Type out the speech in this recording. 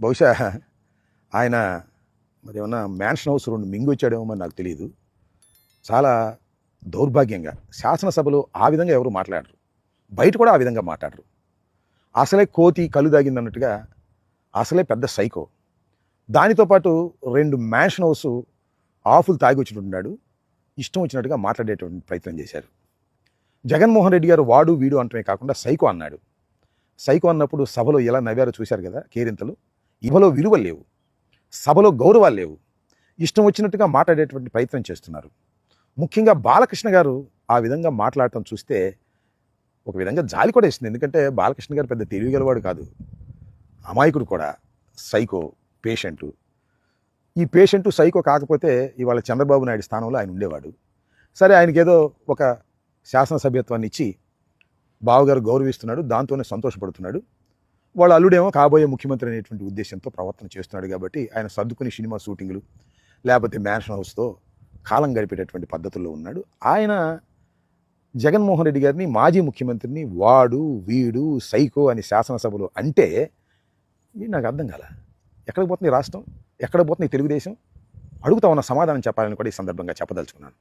బహుశా ఆయన మరి ఏమన్నా మ్యాన్షన్ హౌస్ రెండు మింగి వచ్చాడేమో మరి నాకు తెలియదు చాలా దౌర్భాగ్యంగా శాసనసభలో ఆ విధంగా ఎవరు మాట్లాడరు. బయట కూడా ఆ విధంగా మాట్లాడరు. అసలే కోతి కళ్ళు దాగిందన్నట్టుగా అసలే పెద్ద సైకో. దానితో పాటు రెండు మ్యాన్షన్ హౌస్ ఆఫులు తాగి వచ్చినట్టున్నాడు. ఇష్టం వచ్చినట్టుగా మాట్లాడేటువంటి ప్రయత్నం చేశారు. జగన్మోహన్ రెడ్డి గారు వాడు వీడు అంటమే కాకుండా సైకో అన్నాడు. సైకో అన్నప్పుడు సభలో ఎలా నవ్వారో చూశారు కదా కేరింతలు. ఇవలో విలువ లేవు. సభలో గౌరవాలు లేవు. ఇష్టం వచ్చినట్టుగా మాట్లాడేటువంటి ప్రయత్నం చేస్తున్నారు. ముఖ్యంగా బాలకృష్ణ గారు ఆ విధంగా మాట్లాడటం చూస్తే ఒక విధంగా జాలి కూడా ఇస్తుంది ఎందుకంటే బాలకృష్ణ గారు పెద్ద తెలివిగలవాడు కాదు. అమాయకుడు కూడా. Psycho patient. ఈ పేషెంటు సైకో కాకపోతే ఇవాళ చంద్రబాబు నాయుడు స్థానంలో ఆయన ఉండేవాడు. సరే ఆయనకేదో ఏదో ఒక శాసనసభ్యత్వాన్ని ఇచ్చి బావగారు గౌరవిస్తున్నాడు. దాంతోనే సంతోషపడుతున్నాడు. వాళ్ళ అల్లుడేమో కాబోయే ముఖ్యమంత్రి అనేటువంటి ఉద్దేశంతో ప్రవర్తన చేస్తున్నాడు కాబట్టి ఆయన సర్దుకుని సినిమా షూటింగ్లు లేకపోతే మ్యాన్షన్ హౌస్తో కాలం గడిపేటటువంటి పద్ధతుల్లో ఉన్నాడు. ఆయన జగన్మోహన్ రెడ్డి గారిని మాజీ ముఖ్యమంత్రిని వాడు వీడు సైకో అని శాసనసభలో అంటే నాకు అర్థం కాల. ఎక్కడికి పోతుంది రాష్ట్రం? ఎక్కడ పోతుంది తెలుగుదేశం? అడుగుతా ఉన్న సమాధానం చెప్పాలని కూడా ఈ సందర్భంగా చెప్పదలుచుకున్నాను.